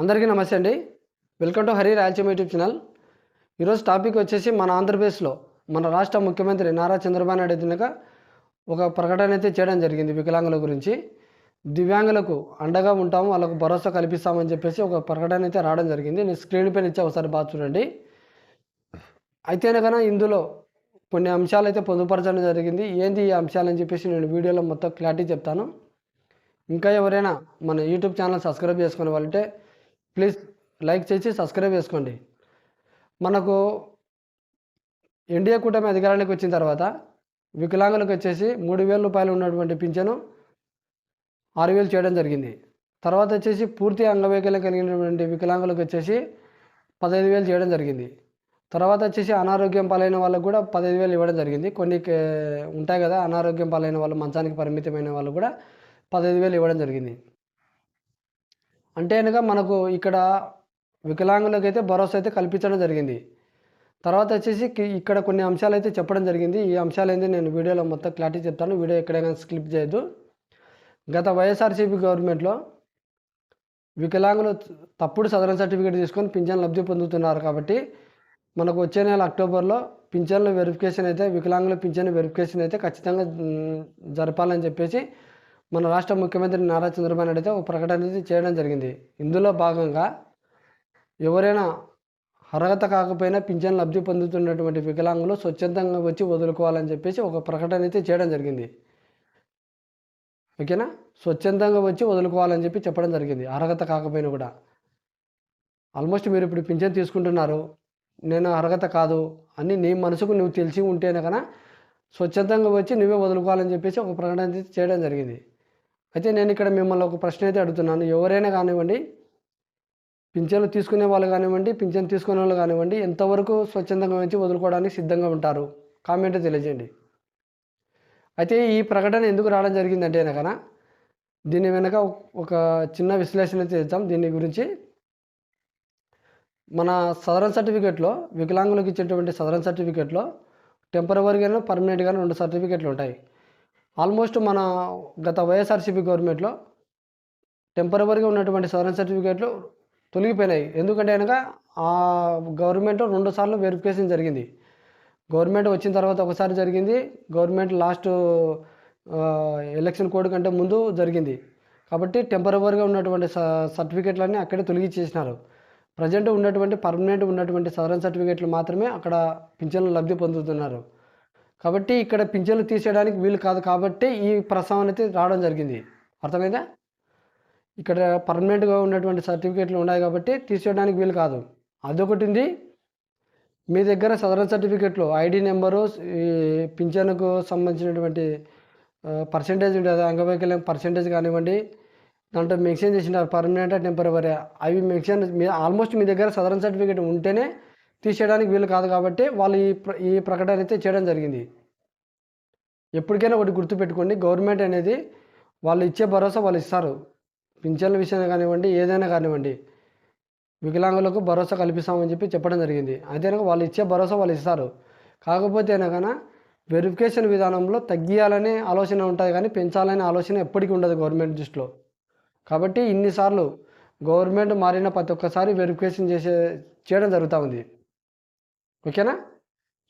అందరికీ నమస్తే అండి. Welcome to Hari Rayalaseema YouTube channel. ఈరోజు టాపిక్ వచ్చేసి మన ఆంధ్రప్రదేశ్లో మన రాష్ట్ర ముఖ్యమంత్రి నారా చంద్రబాబు నాయుడు తినక ఒక ప్రకటన అయితే చేయడం జరిగింది వికలాంగుల గురించి. దివ్యాంగులకు అండగా ఉంటాము వాళ్ళకు భరోసా కల్పిస్తామని చెప్పేసి ఒక ప్రకటన అయితే రావడం జరిగింది. నేను స్క్రీన్ పైన ఇచ్చే ఒకసారి బాగా చూడండి. అయితే ఇందులో కొన్ని అంశాలు అయితే పొందుపరచడం జరిగింది. ఏంది ఈ అంశాలని చెప్పేసి నేను వీడియోలో మొత్తం క్లారిటీ చెప్తాను. ఇంకా ఎవరైనా మన యూట్యూబ్ ఛానల్ సబ్స్క్రైబ్ చేసుకునే వాళ్ళంటే ప్లీజ్ లైక్ చేసి సబ్స్క్రైబ్ చేసుకోండి. మనకు ఎన్డీఏ కూటమి అధికారానికి వచ్చిన తర్వాత వికలాంగులకు వచ్చేసి మూడు వేల రూపాయలు ఉన్నటువంటి పింఛను ఆరు వేలు చేయడం జరిగింది. తర్వాత వచ్చేసి పూర్తి అంగవైకల్యం కలిగినటువంటి వికలాంగులకు వచ్చేసి పదహైదు వేలు చేయడం జరిగింది. తర్వాత వచ్చేసి అనారోగ్యం పాలైన వాళ్ళకు కూడా పదహైదు వేలు ఇవ్వడం జరిగింది. కొన్ని ఉంటాయి కదా అనారోగ్యం పాలైన వాళ్ళు మంచానికి పరిమితమైన వాళ్ళు కూడా పదహైదు వేలు ఇవ్వడం జరిగింది. అంటే కనుక మనకు ఇక్కడ వికలాంగులకు అయితే భరోసా అయితే కల్పించడం జరిగింది. తర్వాత వచ్చేసి ఇక్కడ కొన్ని అంశాలు అయితే చెప్పడం జరిగింది. ఈ అంశాలు అయితే నేను వీడియోలో మొత్తం క్లారిటీ చెప్తాను. వీడియో ఎక్కడైనా స్కిప్ చేయొద్దు. గత వైఎస్ఆర్సీపీ గవర్నమెంట్లో వికలాంగులు తప్పుడు సదరన్ సర్టిఫికేట్ తీసుకొని పింఛన్ లబ్ధి పొందుతున్నారు కాబట్టి మనకు వచ్చే నెల అక్టోబర్లో పింఛన్ల వెరిఫికేషన్ అయితే వికలాంగుల పింఛన్ వెరిఫికేషన్ అయితే ఖచ్చితంగా జరపాలని చెప్పేసి మన రాష్ట్ర ముఖ్యమంత్రి నారా చంద్రబాబు నాయుడు అయితే ఒక ప్రకటన అయితే చేయడం జరిగింది. ఇందులో భాగంగా ఎవరైనా అర్హత కాకపోయినా పింఛన్ లబ్ధి పొందుతున్నటువంటి వికలాంగులు స్వచ్ఛందంగా వచ్చి వదులుకోవాలని చెప్పేసి ఒక ప్రకటన అయితే చేయడం జరిగింది. ఓకేనా? స్వచ్ఛందంగా వచ్చి వదులుకోవాలని చెప్పి చెప్పడం జరిగింది. అర్హత కాకపోయినా కూడా. ఆల్మోస్ట్ మీరు ఇప్పుడు పింఛన్ తీసుకుంటున్నారు. నేను అర్హత కాదు అని నీ మనసుకు నువ్వు తెలిసి ఉంటేనే కన్నా స్వచ్ఛందంగా వచ్చి నువ్వే వదులుకోవాలని చెప్పేసి ఒక ప్రకటన చేయడం జరిగింది. అయితే నేను ఇక్కడ మిమ్మల్ని ఒక ప్రశ్న అయితే అడుగుతున్నాను. ఎవరైనా కానివ్వండి పింఛన్లు తీసుకునే వాళ్ళు కానివ్వండి పింఛన్ తీసుకునే వాళ్ళు కానివ్వండి ఎంతవరకు స్వచ్ఛందంగా వచ్చి వదులుకోవడానికి సిద్ధంగా ఉంటారు? కామెంట్ తెలియజేయండి. అయితే ఈ ప్రకటన ఎందుకు రావడం జరిగిందంటే కనుక దీని వెనక ఒక చిన్న విశ్లేషణ చేద్దాం. దీని గురించి మన సదరన్ సర్టిఫికేట్లో వికలాంగులకు ఇచ్చేటువంటి సదరన్ సర్టిఫికేట్లో టెంపరవరీగాను పర్మనెంట్గాను రెండు సర్టిఫికేట్లు ఉంటాయి. ఆల్మోస్ట్ మన గత వైఎస్ఆర్సీపీ గవర్నమెంట్లో టెంపరవరీగా ఉన్నటువంటి సదరన్ సర్టిఫికేట్లు తొలగిపోయినాయి. ఎందుకంటే కనుక ఆ గవర్నమెంట్ రెండు సార్లు వెరిఫికేషన్ జరిగింది. గవర్నమెంట్ వచ్చిన తర్వాత ఒకసారి జరిగింది. గవర్నమెంట్ లాస్ట్ ఎలక్షన్ కోడ్ కంటే ముందు జరిగింది. కాబట్టి టెంపరవరీగా ఉన్నటువంటి స సర్టిఫికేట్లన్నీ అక్కడే తొలగించేసినారు ప్రజెంట్ ఉన్నటువంటి పర్మనెంట్ ఉన్నటువంటి సదరన్ సర్టిఫికేట్లు మాత్రమే అక్కడ పింఛన్లు లబ్ధి పొందుతున్నారు. కాబట్టి ఇక్కడ పింఛన్లు తీసేయడానికి వీలు కాదు కాబట్టి ఈ ప్రస్తావన అయితే రావడం జరిగింది. అర్థమైందా? ఇక్కడ పర్మనెంట్గా ఉన్నటువంటి సర్టిఫికేట్లు ఉన్నాయి కాబట్టి తీసేయడానికి వీలు కాదు. అదొకటి ఉంది. మీ దగ్గర సదరన్ సర్టిఫికేట్లు ఐడి నెంబరు ఈ పింఛన్కు సంబంధించినటువంటి పర్సంటేజ్ ఉంటుంది అంగవైకల్యం పర్సంటేజ్ కానివ్వండి దాంట్లో మెన్షన్ చేసినారు పర్మనెంట్ టెంపరీ అవి మెన్షన్ మీ ఆల్మోస్ట్ మీ దగ్గర సదరన్ సర్టిఫికేట్ ఉంటేనే తీసేయడానికి వీలు కాదు కాబట్టి వాళ్ళు ఈ ప్ర- ఈ ప్రకటన అయితే చేయడం జరిగింది. ఎప్పటికైనా ఒకటి గుర్తుపెట్టుకోండి గవర్నమెంట్ అనేది వాళ్ళు ఇచ్చే భరోసా వాళ్ళు ఇస్తారు. పింఛన్ల విషయంలో కానివ్వండి ఏదైనా కానివ్వండి వికలాంగులకు భరోసా కల్పిస్తామని చెప్పి చెప్పడం జరిగింది. అయితే వాళ్ళు ఇచ్చే భరోసా వాళ్ళు ఇస్తారు. కాకపోతే కనుక వెరిఫికేషన్ విధానంలో తగ్గియాలనే ఆలోచన ఉంటుంది కానీ పెంచాలనే ఆలోచన ఎప్పటికీ ఉండదు గవర్నమెంట్ దృష్టిలో. కాబట్టి ఇన్నిసార్లు గవర్నమెంట్ మారిన ప్రతి ఒక్కసారి వెరిఫికేషన్ చేసే చేయడం జరుగుతూ ఉంది. ఓకేనా?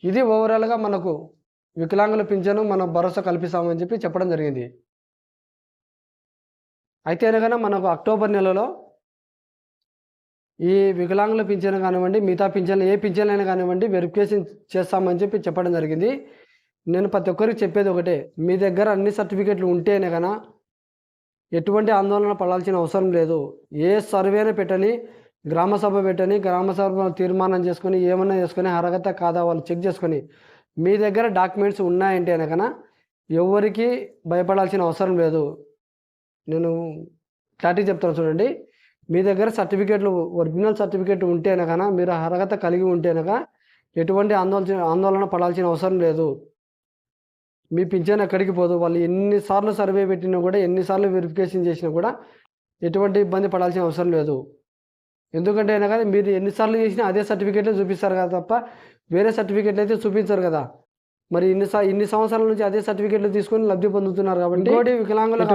ఇది ఓవరాల్గా మనకు వికలాంగుల పింఛను మనం భరోసా కల్పిస్తామని చెప్పి చెప్పడం జరిగింది. అయితే అనగా మనకు అక్టోబర్ నెలలో ఈ వికలాంగుల పింఛను కానివ్వండి మిగతా పింఛన్లు ఏ పింఛన్ అయినా కానివ్వండి వెరిఫికేషన్ చేస్తామని చెప్పి చెప్పడం జరిగింది. నేను ప్రతి ఒక్కరికి చెప్పేది ఒకటే మీ దగ్గర అన్ని సర్టిఫికేట్లు ఉంటేనే కనుక ఎటువంటి ఆందోళన పడాల్సిన అవసరం లేదు. ఏ సర్వేనే పెట్టని గ్రామ సభ పెట్టని గ్రామ సభ తీర్మానం చేసుకొని ఏమన్నా చేసుకొని అర్హత కాదా వాళ్ళు చెక్ చేసుకొని మీ దగ్గర డాక్యుమెంట్స్ ఉన్నాయంటే అనకన ఎవరికి భయపడాల్సిన అవసరం లేదు. నేను క్లారిటీ చెప్తాను చూడండి. మీ దగ్గర సర్టిఫికేట్లు ఒరిజినల్ సర్టిఫికేట్ ఉంటే అనకన మీరు అర్హత కలిగి ఉంటే అనక ఎటువంటి ఆందోళన ఆందోళన పడాల్సిన అవసరం లేదు. మీ పింఛన్ ఎక్కడికి పోదు. వాళ్ళు ఎన్నిసార్లు సర్వే పెట్టినా కూడా ఎన్నిసార్లు వెరిఫికేషన్ చేసినా కూడా ఎటువంటి ఇబ్బంది పడాల్సిన అవసరం లేదు. ఎందుకంటే అయినా కానీ మీరు ఎన్నిసార్లు చేసినా అదే సర్టిఫికేట్లే చూపిస్తారు కదా తప్ప వేరే సర్టిఫికేట్లు అయితే చూపించరు కదా. మరి ఇన్ని ఇన్ని సంవత్సరాల నుంచి అదే సర్టిఫికేట్లు తీసుకొని లబ్ధి పొందుతున్నారు కాబట్టి ఇంకోటి వికలాంగులకు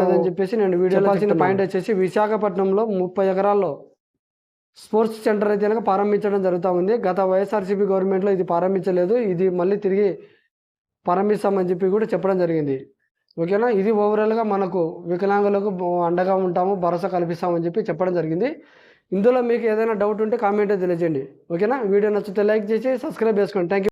లేదని చెప్పేసి నేను వీడియో పాయింట్ వచ్చేసి విశాఖపట్నంలో ముప్పై ఎకరాల్లో స్పోర్ట్స్ సెంటర్ అయితే కనుక ప్రారంభించడం జరుగుతూ ఉంది. గత వైఎస్ఆర్సీపీ గవర్నమెంట్లో ఇది ప్రారంభించలేదు. ఇది మళ్ళీ తిరిగి ప్రారంభిస్తామని చెప్పి కూడా చెప్పడం జరిగింది. ఓకేనా? ఇది ఓవరాల్గా మనకు వికలాంగులకు అండగా ఉంటాము భరోసా కల్పిస్తామని చెప్పి చెప్పడం జరిగింది. ఇందులో మీకు ఏదైనా డౌట్ ఉంటే కామెంట్ తెలియజేయండి. ఓకేనా? వీడియో నచ్చితే లైక్ చేసి సబ్స్క్రైబ్ చేసుకోండి. Thank you